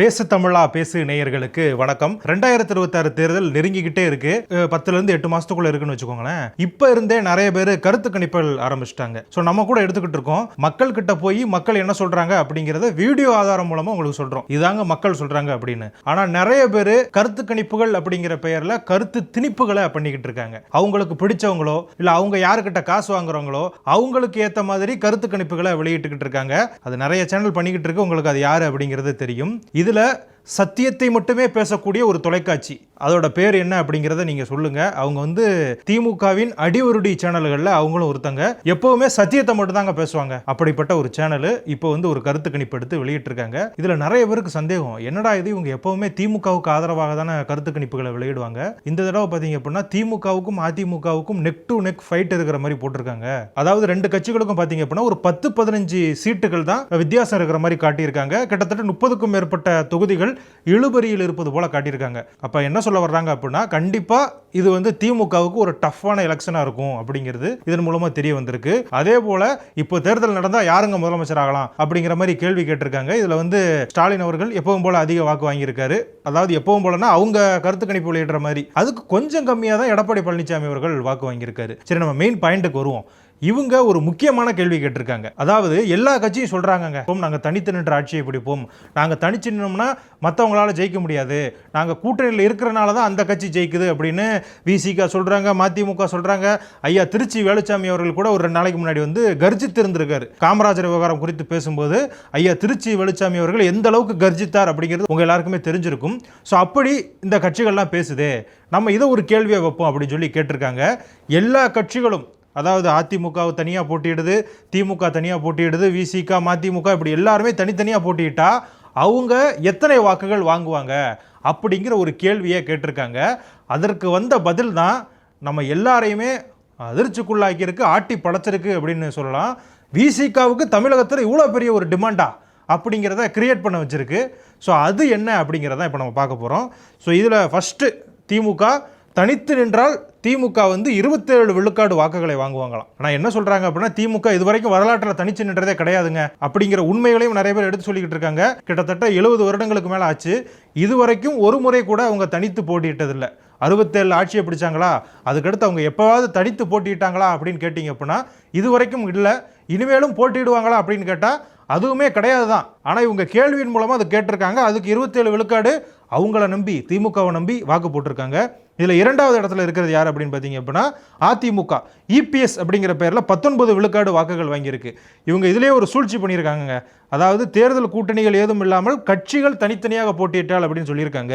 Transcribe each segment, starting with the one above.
பேசு தமிழா பேசு நேயர்களுக்கு வணக்கம். ரெண்டாயிரத்தி இருபத்தாறு தேர்தல் நெருங்கிக்கிட்டே இருக்கு. பத்துல இருந்து எட்டு மாசத்துக்குள்ள இருக்குன்னு வச்சுக்கோங்களேன். இப்ப இருந்தே நிறைய பேர் கருத்து கணிப்புகள் ஆரம்பிச்சிட்டாங்க. ஸோ நம்ம கூட எடுத்துக்கிட்டு இருக்கோம். மக்கள் கிட்ட போய் மக்கள் என்ன சொல்றாங்க அப்படிங்கறத வீடியோ ஆதாரம் மூலமா உங்களுக்கு சொல்றோம். இதாங்க மக்கள் சொல்றாங்க அப்படின்னு. ஆனா நிறைய பேர் கருத்து கணிப்புகள் அப்படிங்கிற பெயர்ல கருத்து திணிப்புகளை பண்ணிக்கிட்டு இருக்காங்க. அவங்களுக்கு பிடிச்சவங்களோ இல்ல அவங்க யாருக்கிட்ட காசு வாங்குறவங்களோ அவங்களுக்கு ஏத்த மாதிரி கருத்து கணிப்புகளை வெளியிட்டுக்கிட்டு இருக்காங்க. அது நிறைய சேனல் பண்ணிக்கிட்டு இருக்கு. உங்களுக்கு அது யாரு அப்படிங்கிறது தெரியும். இது இதில் சத்தியத்தை மட்டுமே பேசக்கூடிய ஒரு தொலைக்காட்சி. அதோட பேர் என்ன அப்படிங்கிறத நீங்க சொல்லுங்க. அவங்க வந்து திமுகவின் அடிவருடி சேனல்களில் அவங்களும் ஒருத்தங்க. எப்பவுமே சத்தியத்தை மட்டும் தாங்க பேசுவாங்க. அப்படிப்பட்ட ஒரு சேனல் இப்போ வந்து ஒரு கருத்து கணிப்பு எடுத்து வெளியிட்டிருக்காங்க. இதுல நிறைய பேருக்கு சந்தேகம். என்னடா இது? இவங்க எப்பவுமே திமுகவுக்கு ஆதரவாக தானே கருத்து கணிப்புகளை வெளியிடுவாங்க. இந்த தடவை பார்த்தீங்க அப்படின்னா திமுகவுக்கும் அதிமுகவுக்கும் நெக் டு நெக் ஃபைட் இருக்கிற மாதிரி போட்டிருக்காங்க. அதாவது ரெண்டு கட்சிகளுக்கும் பார்த்தீங்க அப்படின்னா ஒரு பத்து பதினஞ்சு சீட்டுகள் தான் வித்தியாசம் இருக்கிற மாதிரி காட்டியிருக்காங்க. கிட்டத்தட்ட முப்பதுக்கும் மேற்பட்ட தொகுதிகள் இழுபறியில் இருப்பது போல காட்டியிருக்காங்க. அப்ப என்ன சொல்ல வர்றாங்க அப்படின்னா கண்டிப்பா இது வந்து திமுகவுக்கு ஒரு டஃப்பான எலெக்ஷனாக இருக்கும் அப்படிங்கிறது இதன் மூலமா தெரிய வந்திருக்கு. அதே போல இப்போ தேர்தல் நடந்தா யாருங்க முதலமைச்சர் ஆகலாம் அப்படிங்கிற மாதிரி கேள்வி கேட்டிருக்காங்க. இதுல வந்து ஸ்டாலின் அவர்கள் எப்பவும் போல அதிக வாக்கு வாங்கியிருக்காரு. அதாவது எப்பவும் போலனா அவங்க கருத்து கணிப்பு வெளியிடுற மாதிரி. அதுக்கு கொஞ்சம் கம்மியாக தான் எடப்பாடி பழனிசாமி அவர்கள் வாக்கு வாங்கியிருக்காரு. சரி நம்ம மெயின் பாயிண்ட்டுக்கு வருவோம். இவங்க ஒரு முக்கியமான கேள்வி கேட்டிருக்காங்க. அதாவது எல்லா கட்சியும் சொல்கிறாங்கங்க நாங்கள் தனித்து நின்ற ஆட்சியை பிடிப்போம் நாங்கள் தனிச்சு நின்னோம்னா மற்றவங்களால ஜெயிக்க முடியாது. நாங்கள் கூட்டணியில் இருக்கிறனால தான் அந்த கட்சி ஜெயிக்குது அப்படின்னு விசிகா சொல்கிறாங்க மதிமுக சொல்கிறாங்க ஐயா திருச்சி வேலுச்சாமி அவர்கள் கூட ஒரு ரெண்டு நாளைக்கு முன்னாடி வந்து கர்ஜித்து இருந்திருக்காரு காமராஜர் விவகாரம் குறித்து பேசும்போது ஐயா திருச்சி வேலுச்சாமி அவர்கள் எந்த அளவுக்கு கர்ஜித்தார்? அப்படிங்கிறது உங்கள் எல்லாருக்குமே தெரிஞ்சிருக்கும். ஸோ அப்படி இந்த கட்சிகள்லாம் பேசுதே. நம்ம இதை ஒரு கேள்வியை வைப்போம் அப்படின்னு சொல்லி கேட்டிருக்காங்க. எல்லா கட்சிகளும் அதாவது அதிமுகவை தனியாக போட்டியிடுது திமுக தனியாக போட்டியிடுது விசிக மதிமுக இப்படி எல்லாருமே தனித்தனியாக போட்டியிட்டா அவங்க எத்தனை வாக்குகள் வாங்குவாங்க அப்படிங்கிற ஒரு கேள்வியை கேட்டிருக்காங்க. அதற்கு வந்த பதில் தான் நம்ம எல்லாரையுமே அதிர்ச்சிக்குள்ளாக்கியிருக்கு ஆட்டி படைச்சிருக்கு அப்படின்னு சொல்லலாம். விசிகாவுக்கு தமிழகத்தில் இவ்வளோ பெரிய ஒரு டிமாண்டா அப்படிங்கிறத கிரியேட் பண்ண வச்சுருக்கு. ஸோ அது என்ன அப்படிங்கிறத இப்போ நம்ம பார்க்க போகிறோம் ஸோ இதில் ஃபஸ்ட்டு திமுக தனித்து நின்றால் திமுக வந்து இருபத்தேழு விழுக்காடு வாக்குகளை வாங்குவாங்களாம். ஆனால் என்ன சொல்கிறாங்க அப்படின்னா திமுக இதுவரைக்கும் வரலாற்றில் தனிச்சு நின்றதே கிடையாதுங்க. அப்படிங்கிற உண்மைகளையும் நிறைய பேர் எடுத்து சொல்லிக்கிட்டு இருக்காங்க. கிட்டத்தட்ட எழுபது வருடங்களுக்கு மேலே ஆச்சு. இதுவரைக்கும் ஒரு முறை கூட அவங்க தனித்து போட்டியிட்டதில்லை. அறுபத்தேழு ஆட்சியை பிடிச்சாங்களா? அதுக்கடுத்து அவங்க எப்போவாவது தனித்து போட்டியிட்டாங்களா அப்படின்னு கேட்டிங்க அப்படின்னா இதுவரைக்கும் இல்லை. இனிமேலும் போட்டியிடுவாங்களா அப்படின்னு கேட்டால் அதுவுமே கிடையாது தான் ஆனால் இவங்க கேள்வியின் மூலமாக அதை கேட்டிருக்காங்க. அதுக்கு இருபத்தேழு விழுக்காடு அவங்கள நம்பி திமுகவை நம்பி வாக்கு போட்டிருக்காங்க. இதில் இரண்டாவது இடத்துல இருக்கிறது யார் அப்படின்னு பார்த்தீங்க அப்படின்னா அதிமுக இபிஎஸ் அப்படிங்கிற பேரில் பத்தொன்பது விழுக்காடு வாக்குகள் வாங்கியிருக்கு. இவங்க இதிலே ஒரு சூழ்ச்சி பண்ணியிருக்காங்க அதாவது தேர்தல் கூட்டணிகள் ஏதும் இல்லாமல் கட்சிகள் தனித்தனியாக போட்டியிட்டால் அப்படின்னு சொல்லியிருக்காங்க.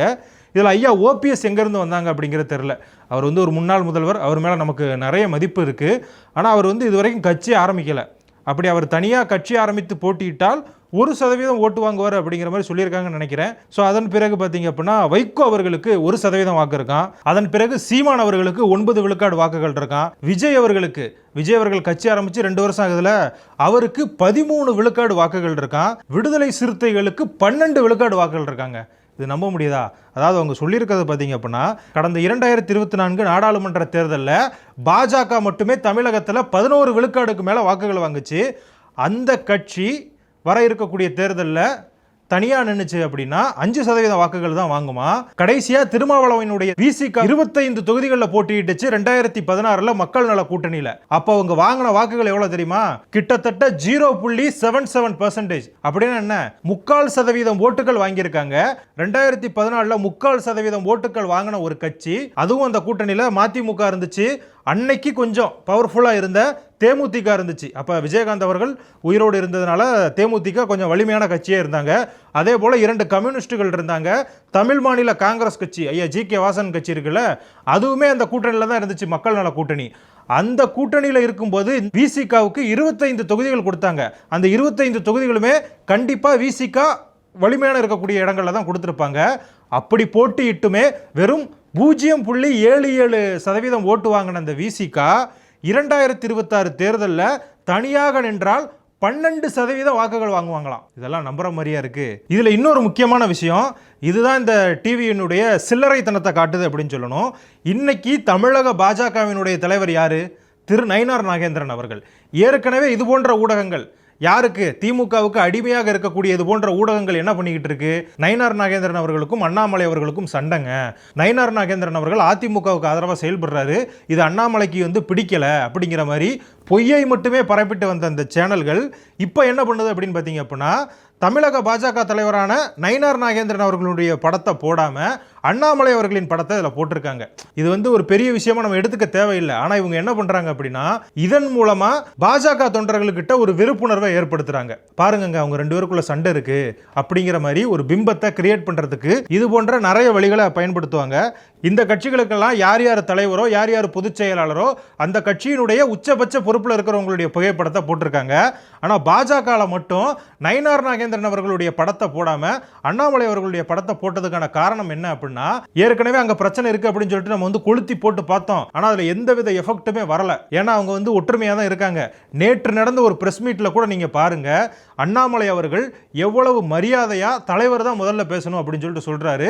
இதில் ஐயா ஓபிஎஸ் எங்கேருந்து வந்தாங்க அப்படிங்கிறது தெரில அவர் வந்து ஒரு முன்னாள் முதல்வர் அவர் மேலே நமக்கு நிறைய மதிப்பு இருக்குது ஆனால் அவர் வந்து இது வரைக்கும் கட்சி ஆரம்பிக்கலை. அப்படி அவர் தனியாக கட்சி ஆரம்பித்து போட்டியிட்டால் ஒரு சதவீதம் ஓட்டு வாங்குவார் அப்படிங்கிற மாதிரி சொல்லியிருக்காங்கன்னு நினைக்கிறேன். ஸோ அதன் பிறகு பார்த்தீங்க அப்படின்னா வைகோ அவர்களுக்கு ஒரு சதவீதம் வாக்கு இருக்கான். அதன் பிறகு சீமான் அவர்களுக்கு ஒன்பது விழுக்காடு வாக்குகள் இருக்கான். விஜய் அவர்களுக்கு விஜய் அவர்கள் கட்சி ஆரம்பித்து ரெண்டு வருஷம் ஆகுதுல அவருக்கு பதிமூணு விழுக்காடு வாக்குகள் இருக்கான். விடுதலை சிறுத்தைகளுக்கு பன்னெண்டு விழுக்காடு வாக்குகள் இருக்காங்க. இது நம்ப முடியுதா? அதாவது அவங்க சொல்லியிருக்கிறது பார்த்தீங்க அப்படின்னா கடந்த இரண்டாயிரத்தி இருபத்தி நான்கு நாடாளுமன்ற தேர்தலில் பாஜக மட்டுமே தமிழகத்தில் பதினோரு விழுக்காடுக்கு மேலே வாக்குகள் வாங்குச்சு. அந்த கட்சி வர இருக்கக்கூடிய தேர்தலில் தனியாக நின்றுச்சு அப்படின்னா அஞ்சு சதவீத வாக்குகள் தான் வாங்குமா? கடைசியாக திருமாவளவனுடைய விசிக இருபத்தைந்து தொகுதிகளில் போட்டியிட்டுச்சு ரெண்டாயிரத்தி பதினாறில் மக்கள் நல கூட்டணியில். அப்போ அவங்க வாங்கின வாக்குகள் எவ்வளோ தெரியுமா? கிட்டத்தட்ட ஜீரோ புள்ளி செவன் செவன் பர்சன்டேஜ் அப்படின்னு என்ன? முக்கால் சதவீதம் ஓட்டுகள் வாங்கியிருக்காங்க. ரெண்டாயிரத்தி பதினாலில் முக்கால் சதவீதம் ஓட்டுகள் வாங்கின ஒரு கட்சி அதுவும் அந்த கூட்டணியில் மதிமுக இருந்துச்சு அன்னைக்கு கொஞ்சம் பவர்ஃபுல்லாக இருந்த தேமுதிக இருந்துச்சு. அப்போ விஜயகாந்த் அவர்கள் உயிரோடு இருந்ததுனால தேமுதிக கொஞ்சம் வலிமையான கட்சியே இருந்தாங்க. அதே போல் இரண்டு கம்யூனிஸ்டுகள் இருந்தாங்க. தமிழ் மாநில காங்கிரஸ் கட்சி ஐயா ஜி கே வாசன் கட்சி இருக்குல்ல அதுவுமே அந்த கூட்டணியில் தான் இருந்துச்சு மக்கள் நல கூட்டணி. அந்த கூட்டணியில் இருக்கும்போது விசிகாவுக்கு இருபத்தைந்து தொகுதிகள் கொடுத்தாங்க. அந்த இருபத்தைந்து தொகுதிகளுமே கண்டிப்பாக விசிகா வலிமையான இருக்கக்கூடிய இடங்களில் தான் கொடுத்துருப்பாங்க. அப்படி போட்டியிட்டுமே வெறும் பூஜ்ஜியம் புள்ளி ஏழு ஏழு சதவீதம் ஓட்டு வாங்கின அந்த விசிகா இரண்டாயிரத்தி இருபத்தாறு தேர்தலில் தனியாக நின்றால் பன்னெண்டு சதவீத வாக்குகள் வாங்குவாங்களாம். இதெல்லாம் நம்புற மாதிரியா இருக்கு. இதுல இன்னொரு முக்கியமான விஷயம் இதுதான் இந்த டிவியினுடைய சில்லறைத்தனத்தை காட்டுது அப்படின்னு சொல்லணும். இன்னைக்கு தமிழக பாஜகவினுடைய தலைவர் யாரு? திரு நயினார் நாகேந்திரன் அவர்கள். ஏற்கனவே இது போன்ற ஊடகங்கள் யாருக்கு? திமுகவுக்கு அடிமையாக இருக்கக்கூடியது போன்ற ஊடகங்கள் என்ன பண்ணிக்கிட்டு இருக்கு? நயினார் நாகேந்திரன் அவர்களுக்கும் அண்ணாமலை அவர்களுக்கும் சண்டைங்க. நயினார் நாகேந்திரன் அவர்கள் அதிமுகவுக்கு ஆதரவாக செயல்படுறாரு. இது அண்ணாமலைக்கு வந்து பிடிக்கல அப்படிங்கிற மாதிரி பொய்யை மட்டுமே பரப்பிட்டு வந்த அந்த சேனல்கள் இப்போ என்ன பண்ணுது அப்படின்னு பார்த்தீங்க அப்படின்னா தமிழக பாஜக தலைவரான நயினார் நாகேந்திரன் அவர்களுடைய படத்தை போடாமல் அண்ணாமலை அவர்களின் படத்தை இதில் போட்டிருக்காங்க. இது வந்து ஒரு பெரிய விஷயமா நம்ம எடுத்துக்க தேவையில்லை. ஆனால் இவங்க என்ன பண்ணுறாங்க அப்படின்னா இதன் மூலமாக பாஜக தொண்டர்கள்கிட்ட ஒரு விருப்புணர்வை ஏற்படுத்துகிறாங்க பாருங்கங்க அவங்க ரெண்டு பேருக்குள்ள சண்டை இருக்குது அப்படிங்கிற மாதிரி ஒரு பிம்பத்தை கிரியேட் பண்ணுறதுக்கு இது போன்ற நிறைய வழிகளை பயன்படுத்துவாங்க. இந்த கட்சிகளுக்கெல்லாம் யார் யார் தலைவரோ யார் யார் பொதுச் செயலாளரோ அந்த கட்சியினுடைய உச்சபட்ச பொறுப்பில் இருக்கிறவங்களுடைய புகைப்படத்தை போட்டிருக்காங்க. ஆனால் பாஜகவில் மட்டும் நயினார் நாகேந்திரன் அவர்களுடைய படத்தை போடாமல் அண்ணாமலை அவர்களுடைய படத்தை போட்டதுக்கான காரணம் என்ன அப்படின்னா ஏற்கனவே அங்கே பிரச்சனை இருக்குது அப்படின்னு சொல்லிட்டு நம்ம வந்து கொளுத்தி போட்டு பார்த்தோம். ஆனால் அதில் எந்தவித எஃபெக்ட்டுமே வரல. ஏன்னா அவங்க வந்து ஒற்றுமையாக தான் இருக்காங்க. நேற்று நடந்த ஒரு பிரஸ் மீட்டில் கூட நீங்கள் பாருங்க அண்ணாமலை அவர்கள் எவ்வளவு மரியாதையாக தலைவர் தான் முதல்ல பேசணும் அப்படின்னு சொல்லிட்டு சொல்கிறாரு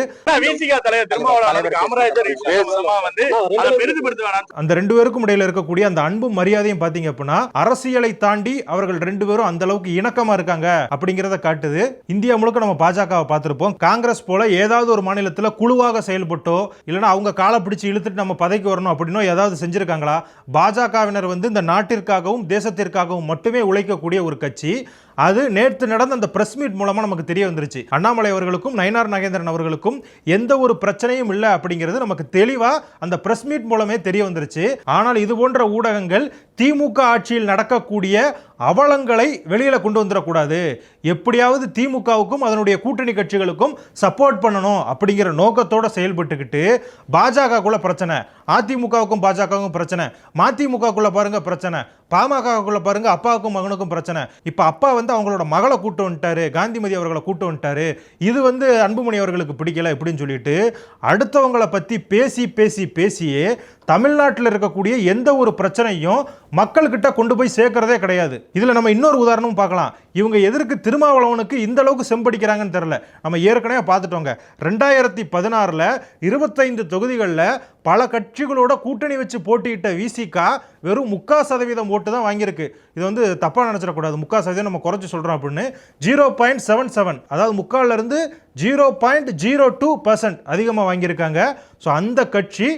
அந்த ரெண்டு பேருக்கும் இடையில இருக்கக்கூடிய அந்த அன்பும் மரியாதையும் பாத்தீங்க அப்படின்னா அரசியலை தாண்டி அவர்கள் ரெண்டு பேரும் அந்த அளவுக்கு இணக்கமா இருக்காங்க அப்படிங்கறத காட்டுது. இந்தியா முழுக்க நம்ம பாஜகவை பார்த்திருப்போம். காங்கிரஸ் போல ஏதாவது ஒரு மாநிலத்துல குழுவாக செயல்பட்டோ இல்லைன்னா அவங்க காலை பிடிச்சு இழுத்துட்டு நம்ம பதவிக்கு வரணும் அப்படின்னோ ஏதாவது செஞ்சிருக்காங்களா? பாஜகவினர் வந்து இந்த நாட்டிற்காகவும் தேசத்திற்காகவும் மட்டுமே உழைக்கக்கூடிய ஒரு கட்சி. அது நேற்று நடந்த அந்த பிரஸ் மீட் மூலமா நமக்கு தெரிய வந்துருச்சு. அண்ணாமலை அவர்களுக்கும் நயனார் நாகேந்திரன் அவர்களுக்கும் எந்த ஒரு பிரச்சனையும் இல்லை அப்படிங்கிறது நமக்கு தெளிவா அந்த பிரஸ் மீட் மூலமே தெரிய வந்துருச்சு. ஆனால் இது போன்ற ஊடகங்கள் திமுக ஆட்சியில் நடக்கக்கூடிய அவலங்களை வெளியில் கொண்டு வந்துடக்கூடாது. எப்படியாவது திமுகவுக்கும் அதனுடைய கூட்டணி கட்சிகளுக்கும் சப்போர்ட் பண்ணணும் அப்படிங்கிற நோக்கத்தோடு செயல்பட்டுக்கிட்டு பாஜகக்குள்ள பிரச்சனை அதிமுகவுக்கும் பாஜகவுக்கும் பிரச்சனை மதிமுகக்குள்ள பாருங்க பிரச்சனை பாமகக்குள்ள பாருங்க அப்பாவுக்கும் மகனுக்கும் பிரச்சனை. இப்போ அப்பா வந்து அவங்களோட மகளை கூட்டு வந்துட்டாரு காந்திமதி அவர்களை கூட்டு வந்துட்டாரு. இது வந்து அன்புமணி அவர்களுக்கு பிடிக்கல இப்படின்னு சொல்லிட்டு அடுத்தவங்களை பற்றி பேசி பேசி பேசியே தமிழ்நாட்டில் இருக்கக்கூடிய எந்த ஒரு பிரச்சனையும் மக்கள்கிட்ட கொண்டு போய் சேர்க்கறதே கிடையாது. இதில் நம்ம இன்னொரு உதாரணமும் பார்க்கலாம். இவங்க எதற்கு திருமாவளவனுக்கு இந்த அளவுக்கு செம்படிக்கிறாங்கன்னு தெரில நம்ம ஏற்கனவே பார்த்துட்டோங்க. ரெண்டாயிரத்தி பதினாறில் இருபத்தைந்து தொகுதிகளில் பல கட்சிகளோட கூட்டணி வச்சு போட்டியிட்ட விசிகா வெறும் முக்கா சதவீதம் ஓட்டு தான் வாங்கியிருக்கு. இது வந்து தப்பாக நினச்சிடக்கூடாது. முக்கா சதவீதம் நம்ம குறைச்சி சொல்கிறோம் அப்படின்னு. Zero point seven seven. அதாவது முக்காலேருந்து zero point zero two percent அதிகமாக வாங்கியிருக்காங்க. ஸோ அந்த கட்சி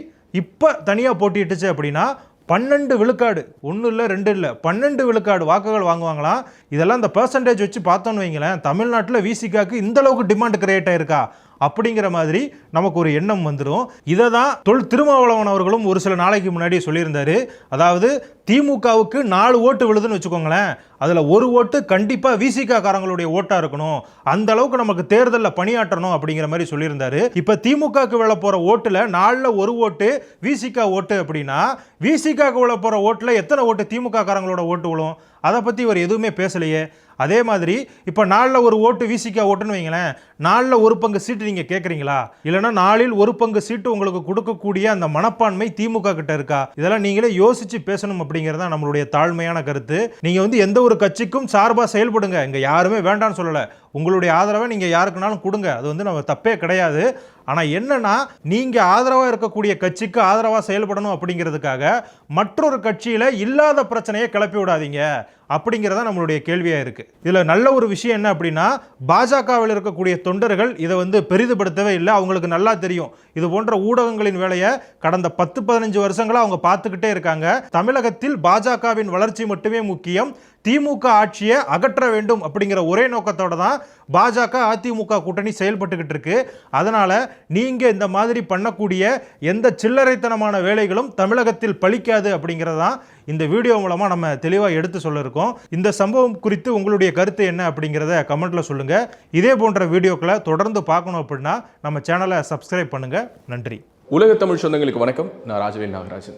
இப்போ தனியாக போட்டியிட்டுச்சு அப்படின்னா பன்னெண்டு விழுக்காடு. ஒன்றும் இல்லை ரெண்டு இல்லை. பன்னெண்டு விழுக்காடு வாக்குகள் வாங்குவாங்களாம் இதெல்லாம் இந்த பர்சன்டேஜ் வச்சு பார்த்தோன்னு வைங்களேன் தமிழ்நாட்டில் விசிகாக்கு இந்த அளவுக்கு டிமாண்ட் கிரியேட் ஆயிருக்கா? அப்படிங்கிற மாதிரி நமக்கு ஒரு எண்ணம் வந்துடும். இதை தான் தொல் திருமாவளவன் அவர்களும் ஒரு சில நாளைக்கு முன்னாடி சொல்லியிருந்தாரு. அதாவது திமுகவுக்கு நாலு ஓட்டு விழுதுன்னு வச்சுக்கோங்களேன். அதில் ஒரு ஓட்டு கண்டிப்பாக விசிகாக்காரங்களுடைய ஓட்டாக இருக்கணும். அந்த அளவுக்கு நமக்கு தேர்தலில் பணியாற்றணும் அப்படிங்கிற மாதிரி சொல்லியிருந்தாரு. இப்போ திமுகவுக்கு விழ போகிற ஓட்டில் நாலில் ஒரு ஓட்டு விசிகா ஓட்டு அப்படின்னா விசிகாவுக்கு விழ போகிற ஓட்டில் எத்தனை ஓட்டு திமுக காரங்களோட ஓட்டு விழும்? அதை பற்றி இவர் எதுவுமே பேசலையே. அதே மாதிரி இப்போ நாளில் ஒரு ஓட்டு விசிகா ஓட்டுன்னு வைங்களேன் நாளில் ஒரு பங்கு சீட்டு நீங்கள் கேட்குறீங்களா இல்லைன்னா நாளில் ஒரு பங்கு சீட்டு உங்களுக்கு கொடுக்கக்கூடிய அந்த மனப்பான்மை திமுக கிட்ட இருக்கா? இதெல்லாம் நீங்களே யோசிச்சு பேசணும் அப்படிங்கிறது தான் நம்மளுடைய தாழ்மையான கருத்து. நீங்கள் வந்து எந்த ஒரு கட்சிக்கும் சார்பாக செயல்படுங்க. இங்கே யாருமே வேண்டாம்னு சொல்லலை. உங்களுடைய ஆதரவை நீங்கள் யாருக்குனாலும் கொடுங்க. அது வந்து நம்ம தப்பே கிடையாது. ஆனால் என்னன்னா நீங்கள் ஆதரவாக இருக்கக்கூடிய கட்சிக்கு ஆதரவாக செயல்படணும் அப்படிங்கிறதுக்காக மற்றொரு கட்சியில் இல்லாத பிரச்சனையை கிளப்பி விடாதீங்க. அப்படிங்கிறதா நம்மளுடைய கேள்வியாக இருக்குது இதில் நல்ல ஒரு விஷயம் என்ன அப்படின்னா பாஜகவில் இருக்கக்கூடிய தொண்டர்கள் இதை வந்து பெரிதுபடுத்தவே இல்லை. அவங்களுக்கு நல்லா தெரியும். இது போன்ற ஊடகங்களின் வேலையை கடந்த பத்து பதினஞ்சு வருஷங்களாக அவங்க பார்த்துக்கிட்டே இருக்காங்க. தமிழகத்தில் பாஜகவின் வளர்ச்சி மட்டுமே முக்கியம். திமுக ஆட்சியை அகற்ற வேண்டும் அப்படிங்கிற ஒரே நோக்கத்தோட தான் பாஜக அதிமுக கூட்டணி செயல்பட்டுக்கிட்டு இருக்கு. அதனால் நீங்கள் இந்த மாதிரி பண்ணக்கூடிய எந்த சில்லறைத்தனமான வேலைகளும் தமிழகத்தில் பலிக்காது அப்படிங்கிறதான் இந்த வீடியோ மூலமாக நம்ம தெளிவாக எடுத்து சொல்ல இருக்கோம் இந்த சம்பவம் குறித்து உங்களுடைய கருத்து என்ன அப்படிங்கிறத கமெண்ட்டில் சொல்லுங்கள் இதே போன்ற வீடியோக்களை தொடர்ந்து பார்க்கணும் அப்படின்னா நம்ம சேனலை சப்ஸ்கிரைப் பண்ணுங்க. நன்றி. உலக தமிழ் சொந்தங்களுக்கு வணக்கம். நான் ராஜவேல் நாகராஜன்.